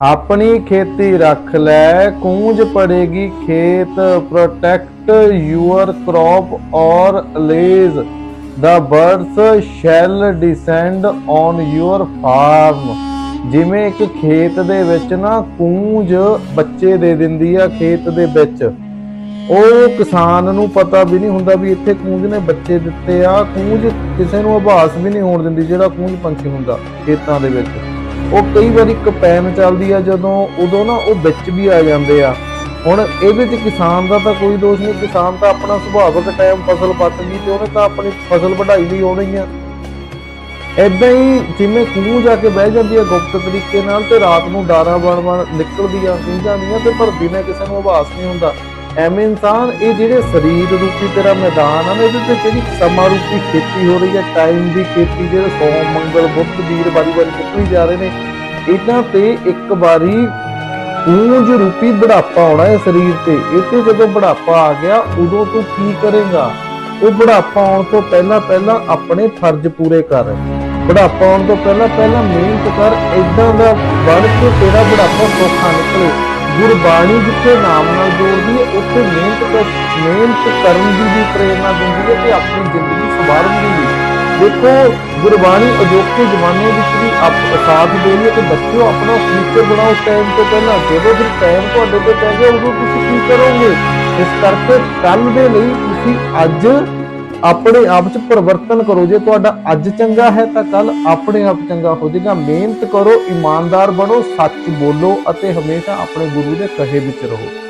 ਆਪਣੀ ਖੇਤੀ ਰੱਖ ਲੈ, ਕੂੰਜ ਪੜੇਗੀ ਖੇਤ protect your crop or lest the birds shall descend on your farm ਜਿਵੇਂ ਇੱਕ ਖੇਤ ਦੇ ਵਿੱਚ ਨਾ ਕੂੰਜ ਬੱਚੇ ਦੇ ਦਿੰਦੀ ਆ ਖੇਤ ਦੇ ਵਿੱਚ, ਉਹ ਕਿਸਾਨ ਨੂੰ ਪਤਾ ਵੀ ਨਹੀਂ ਹੁੰਦਾ ਵੀ ਇੱਥੇ ਕੂੰਜ ਨੇ ਬੱਚੇ ਦਿੱਤੇ ਆ। ਕੂੰਜ ਕਿਸੇ ਨੂੰ ਆਭਾਸ ਵੀ ਨਹੀਂ ਹੋਣ ਦਿੰਦੀ ਜਿਹੜਾ ਕੂੰਜ ਪੰਛੀ ਹੁੰਦਾ ਖੇਤਾਂ ਦੇ ਵਿੱਚ। ਉਹ ਕਈ ਵਾਰੀ ਕਪੈਨ ਚੱਲਦੀ ਆ, ਜਦੋਂ ਉਦੋਂ ਨਾ ਉਹ ਵਿੱਚ ਵੀ ਆ ਜਾਂਦੇ ਆ। ਹੁਣ ਇਹਦੇ ਚ ਕਿਸਾਨ ਦਾ ਤਾਂ ਕੋਈ ਦੋਸ਼ ਨਹੀਂ, ਕਿਸਾਨ ਤਾਂ ਆਪਣਾ ਸੁਭਾਵਿਕ ਟਾਈਮ ਫਸਲ ਪੱਟ ਗਈ ਤੇ ਉਹਨੇ ਤਾਂ ਆਪਣੀ ਫਸਲ ਵਢਾਈ ਲਈ ਆਉਣੀ ਆ। ਏਦਾਂ ਹੀ ਜਿਵੇਂ ਕੂੰਜ ਜਾ ਕੇ ਬਹਿ ਜਾਂਦੀ ਆ ਗੁਪਤ ਤਰੀਕੇ ਨਾਲ ਤੇ ਰਾਤ ਨੂੰ ਡਾਰਾ ਬਣ ਬਣ ਨਿਕਲਦੀ ਆ ਕੂੰਜਾਂ ਦੀਆਂ ਤੇ ਪਰ ਦਿਨੇ ਕਿਸੇ ਨੂੰ ਆਭਾਸ ਨਹੀਂ ਹੁੰਦਾ। ਐਵੇਂ ਇਨਸਾਨ, ਇਹ ਜਿਹੜੇ ਸਰੀਰ ਰੂਪੀ ਤੇਰਾ ਮੈਦਾਨ ਆ ਨਾ, ਇਹਦੇ ਤੇ ਜਿਹੜੀ ਸਮਾਂ ਰੂਪੀ ਖੇਤੀ ਹੋ ਰਹੀ ਹੈ ਟਾਈਮ ਦੀ ਖੇਤੀ ਜਿਹੜੇ ਸੋਮ, ਮੰਗਲ, ਬੁੱਧ, ਵੀਰ, ਵਾਰੀ ਵਾਰੀ ਨਿਕਲੀ ਜਾ ਰਹੇ ਨੇ, ਇਹਨਾਂ ਤੇ ਇੱਕ ਵਾਰੀ ਕੂੰਜ ਰੂਪੀ ਬੁਢਾਪਾ ਆਉਣਾ ਹੈ ਸਰੀਰ ਤੇ। ਇਹ ਤੇ ਜਦੋਂ ਬੁਢਾਪਾ ਆ ਗਿਆ, ਉਦੋਂ ਤੂੰ ਕੀ ਕਰੇਗਾ? ਉਹ ਬੁਢਾਪਾ ਆਉਣ ਤੋਂ ਪਹਿਲਾਂ ਪਹਿਲਾਂ ਆਪਣੇ ਫਰਜ਼ ਪੂਰੇ ਕਰ। ਬੁਢਾਪਾ ਆਉਣ ਤੋਂ ਪਹਿਲਾਂ ਪਹਿਲਾਂ ਮਿਹਨਤ ਕਰ ਇਦਾਂ ਦਾ ਬਣ ਕੇ ਤੇਰਾ ਬੁਢਾਪਾ ਸੌਖਾ ਨਿਕਲੇ। ਗੁਰਬਾਣੀ ਜਿੱਥੇ ਨਾਮ ਨਾਲ ਜੋੜਦੀ ਹੈ, ਉੱਥੇ ਮਿਹਨਤ ਕਰ ਮਿਹਨਤ ਕਰਨ ਦੀ ਵੀ ਪ੍ਰੇਰਣਾ ਦਿੰਦੀ ਹੈ ਤੇ ਆਪਣੀ ਜ਼ਿੰਦਗੀ ਸੰਭਾਲਣ ਦੀ ਵੀ। ਦੇਖੋ, ਗੁਰਬਾਣੀ ਅਜੋਕੇ ਜ਼ਮਾਨੇ ਵਿੱਚ ਵੀ ਆਪ ਸਾਥ ਦੇ ਰਹੀ ਹੈ ਕਿ ਬੱਚਿਓ, ਆਪਣਾ ਫਿਊਚਰ ਬਣਾਓ ਟਾਈਮ ਤੋਂ ਪਹਿਲਾਂ। ਜਦੋਂ ਫਿਰ ਟਾਈਮ ਤੁਹਾਡੇ ਤੇ ਪੈ ਗਿਆ, ਉਦੋਂ ਤੁਸੀਂ ਕੀ ਕਰੋਗੇ? ਇਸ ਕਰਕੇ ਕੱਲ ਦੇ ਲਈ ਤੁਸੀਂ ਅੱਜ ਆਪਣੇ ਆਪ 'ਚ ਪਰਿਵਰਤਨ ਕਰੋ। ਜੇ ਤੁਹਾਡਾ ਅੱਜ ਚੰਗਾ ਹੈ ਤਾਂ ਕੱਲ ਆਪਣੇ ਆਪ ਚੰਗਾ ਹੋ ਜਾਏਗਾ। ਮਿਹਨਤ ਕਰੋ, ਇਮਾਨਦਾਰ ਬਣੋ, ਸੱਚ ਬੋਲੋ ਅਤੇ ਹਮੇਸ਼ਾ ਆਪਣੇ ਗੁਰੂ ਦੇ ਕਹੇ ਵਿੱਚ ਰਹੋ।